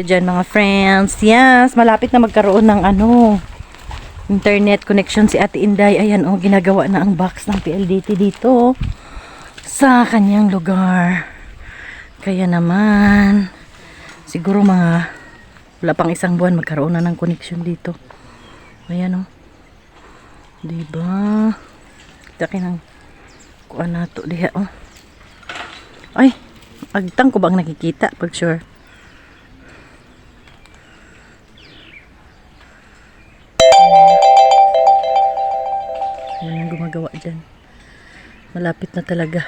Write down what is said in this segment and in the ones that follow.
Diyan mga friends. Yes, malapit na magkaroon ng ano, internet connection si Ate Inday. Ayan oh, ginagawa na ang box ng PLDT dito sa kanyang lugar. Kaya naman, siguro mga wala pang isang buwan magkaroon na ng connection dito. Ayan oh. Diba? Taki ng kuha na to diha oh. Ay, agtang ko bang nakikita pag sure. Gumagawa dyan. Malapit na talaga.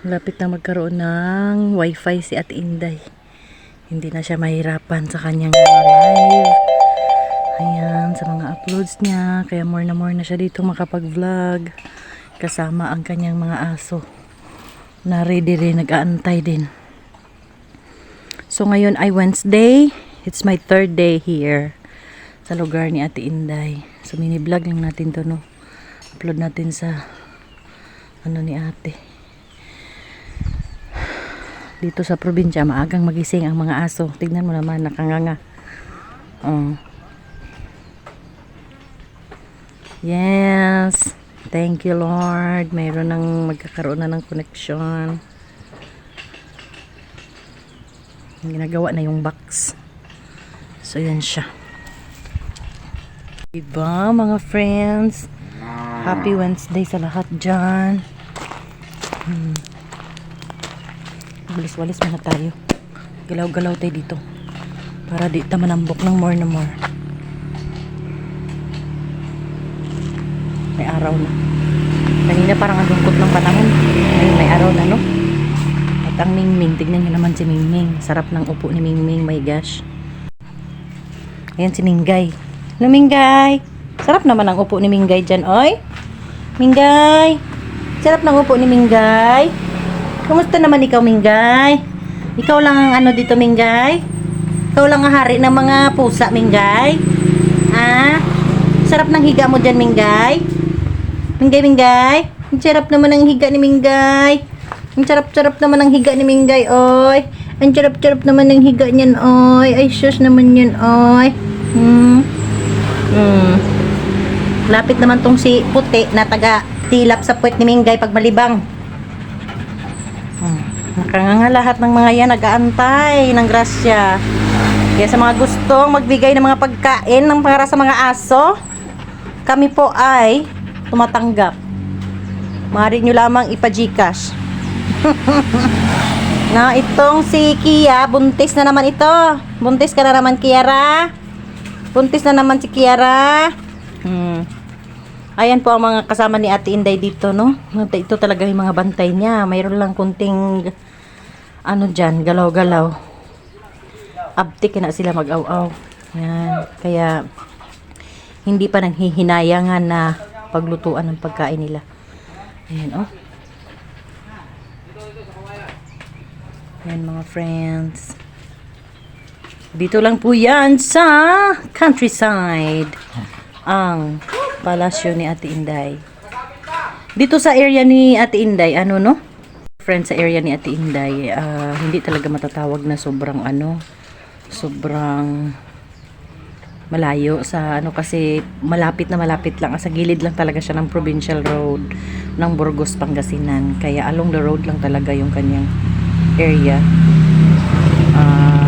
Malapit na magkaroon ng wifi si Ate Inday. Hindi na siya mahirapan sa kanyang live. Ayan, sa mga uploads niya. Kaya more na more na siya dito makapag-vlog. Kasama ang kanyang mga aso. Na ready rin, nag-aantay din. So ngayon ay Wednesday. It's my third day here sa lugar ni Ate Inday. So mini vlog lang natin to no. Upload natin sa ano ni Ate. Dito sa probinsya maagang magising ang mga aso. Tignan mo naman nakanganga. Oh. Yes. Thank you Lord. Mayroon nang magkakaroon na ng connection. Ginagawa na yung box. So yan siya. Diba mga friends? Happy Wednesday sa lahat dyan. Hmm. Walis-walis muna tayo. Galaw-galaw tayo dito. Para di ta manambok ng more na more. May araw na. Kanina parang ang lungkot ng panahon. Ngayon may araw na no? At ang Mingming, tignan nyo naman si Mingming. Sarap ng upo ni Mingming, my gosh. Ayan si Minggay. Ano Minggay? Sarap naman ang upo ni Minggay dyan, oy. Minggay. Sarap ng upo ni Minggay. Kumusta naman ikaw, Minggay? Ikaw lang ang ano dito, Minggay? Ikaw lang ang hari ng mga pusa, Minggay? Ah? Sarap ng higa mo dyan, Minggay? Minggay, Minggay? Ang sarap naman ang higa ni Minggay. Ang sarap-sarap naman ang higa ni Minggay, oy. Ang sarap-sarap naman ang higa niyan, oy. Ay, sus naman yan, oy. Hmm. Hmm. Lapit naman tong si puti na taga tilap sa puwet ni Minggay pag malibang. Hmm. Nakanganga lahat ng mga yan nag-aantay ng grasya. Kaya sa mga gustong magbigay ng mga pagkain ng para sa mga aso, kami po ay tumatanggap. Maaari nyo lamang ipa-gcash. na itong si Kia, buntis na naman ito. Buntis ka na naman, Kiara. Buntis na naman si Kiara. Hmm. Ayan po ang mga kasama ni Ate Inday dito, no? Ito talaga yung mga bantay niya. Mayroon lang kunting ano dyan, galaw-galaw. Abtik na sila mag-aw-aw. Yan. Kaya hindi pa nanghihinayangan na paglutuan ng pagkain nila. Ayan, oh. Ayan mga friends. Dito lang po yan sa countryside. Ang palasyo ni Ate Inday. Dito sa area ni Ate Inday, ano no? Friends, sa area ni Ate Inday, ah, hindi talaga matatawag na sobrang ano, sobrang malayo sa ano kasi malapit na malapit lang sa gilid lang talaga siya ng provincial road ng Burgos Pangasinan kaya along the road lang talaga yung kanyang area Ah,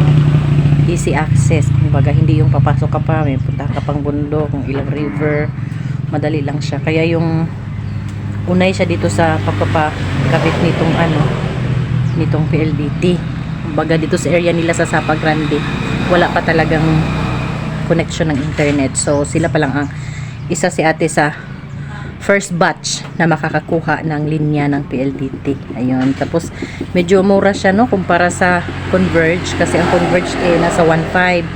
easy access. Kumbaga hindi yung papasok ka pa may punta ka pang bundok kung ilang river madali lang siya. Kaya yung unay siya dito sa pagpapakabit nitong ano nitong PLDT kumbaga dito sa area nila sa Sapa Grande wala pa talagang connection ng internet. So sila pa lang ang isa si ate sa first batch na makakakuha ng linya ng PLDT. Ayun. Tapos, medyo mura siya, no? Kumpara sa Converge. Kasi ang Converge, eh, nasa 1.5.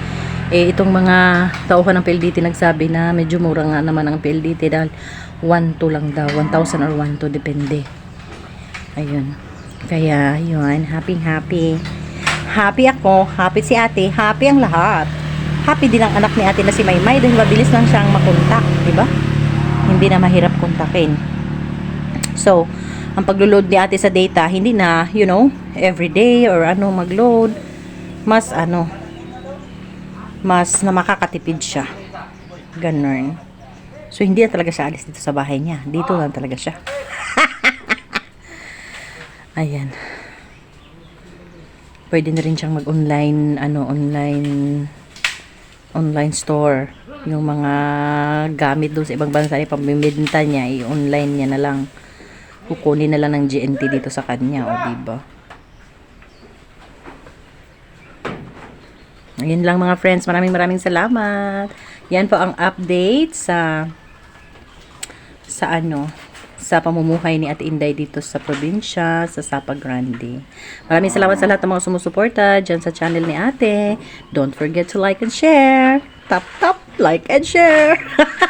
Eh, itong mga tauhan ng PLDT nagsabi na medyo mura nga naman ang PLDT dahil 1.2 lang daw. 1,000 or 1.2, depende. Ayun. Kaya, yun. Happy, happy. Happy ako. Happy si ate. Happy ang lahat. Happy din ang anak ni ate na si Maymay dahil mabilis lang siyang makontak. Diba? Hindi na mahirap kontakin. So, ang paglo-load ni ate sa data, hindi na, you know, everyday or ano mag-load. mas ano, mas na makakatipid siya. Ganun. So, hindi na talaga siya alis dito sa bahay niya. Dito lang talaga siya. Ayan. Pwede na rin siyang mag-online, ano, online, online store. Yung mga gamit doon sa ibang bansa, yung pambibinta niya, i-online niya na lang. Kukunin na lang ng GNT dito sa kanya, o diba? Ayun lang mga friends, maraming maraming salamat. Yan po ang update sa sa ano, sa pamumuhay ni Ate Inday dito sa probinsya, sa Sapa Grande. Maraming salamat sa lahat ng mga sumusuporta dyan sa channel ni Ate. Don't forget to like and share. Tap, tap, like and share.